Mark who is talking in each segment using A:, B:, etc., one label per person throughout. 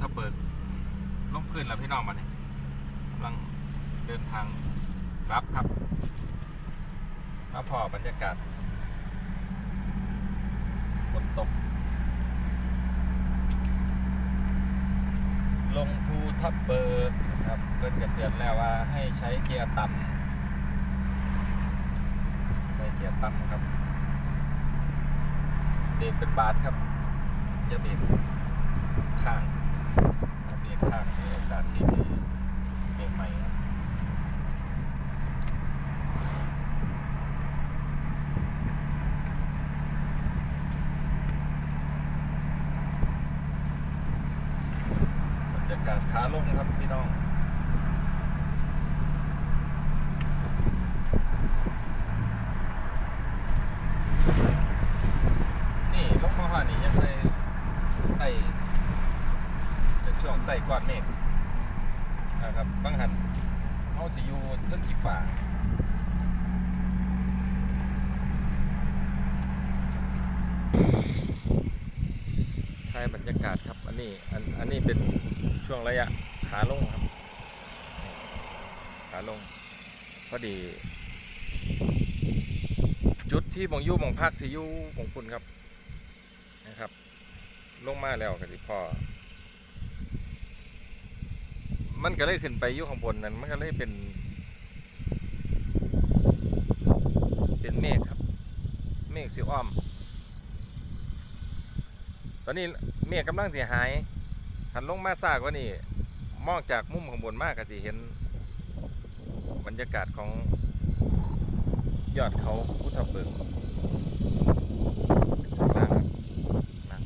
A: ทับเบิกลงขึ้นแล้วพี่น้องมาเนี่ยกำลังเดินทางกลับครับมาพอบรรยากาศฝนตก ลงภูทับเบิกครับเพื่อนก็เตือนแล้วว่าให้ใช้เกียร์ต่ำใช้เกียร์ต่ำครับเบรกเป็นบาทครับอย่าเบรกข้าง เบรกข้างมีโอกาสที่จะเบรกใหม่ครับบรรยากาศขาลงครับพี่น้อง นี่ลงมาหานี่ยังเลยไต่ เป็นช่ก้อนเมฆนะครับบางหันเขาสิอยู่เรื่องขีฟ้าถ่ายบรรยากาศครับ อันนี้อันอันนี้เป็นช่วงระยะขาลงครับ ขาลงพอดี จุดที่มองยู่มองพักที่ยู่มองคุณครับนะครับ ลงมาแล้วกันที่พอ มันก็เลยขึ้นไปอยู่ข้างบนนั้น มันก็เลยเป็น เป็นเมฆครับ เมฆสีอ้อม ตอนนี้เมฆกำลังเสียหาย หันลงมาซากว่านี่มองจากมุมข้างบนมากก็จะเห็น บรรยากาศของยอดเขาพุทธเบิกข้างล่างครับนะ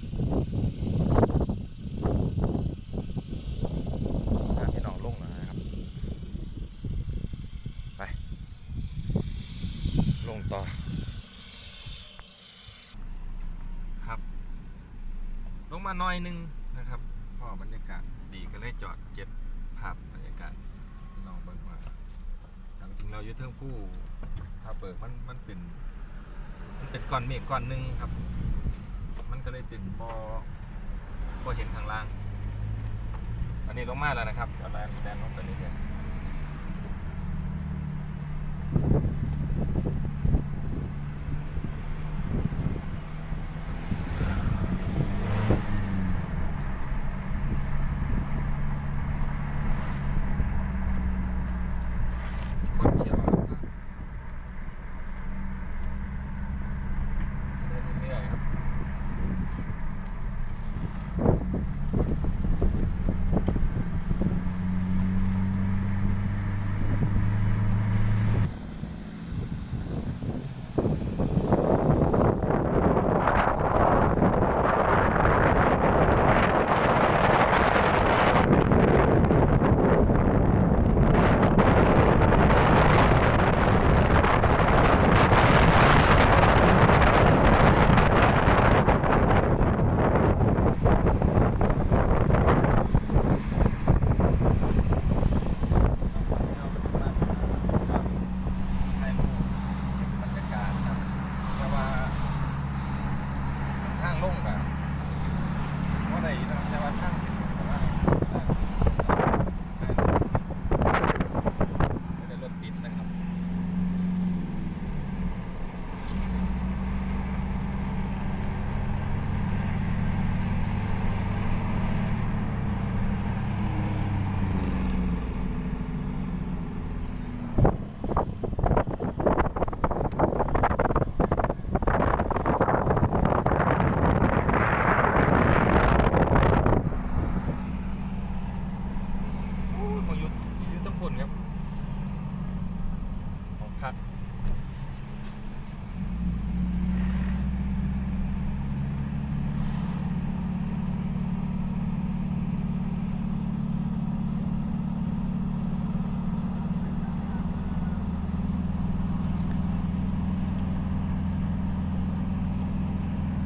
A: ทางที่น้องลงนะครับ ไป ลงต่อ ครับ ลง มาหน่อยหนึงนะครับพอบรรยากาศดีก็เลยจอดเก็บภาพบรรยากาศให้น้องเบิ่งว่าจริงเราอยู่เทิงผู้ถ้าเปิดมันมันเป็นมันเป็นก้อนเมฆก้อนหนึ่งครับ มันก็เลยเป็นบอบอเห็นข้างล่าง อันนี้ลงมาแล้วนะครับตอนแรกแดนลงไปนี่เลย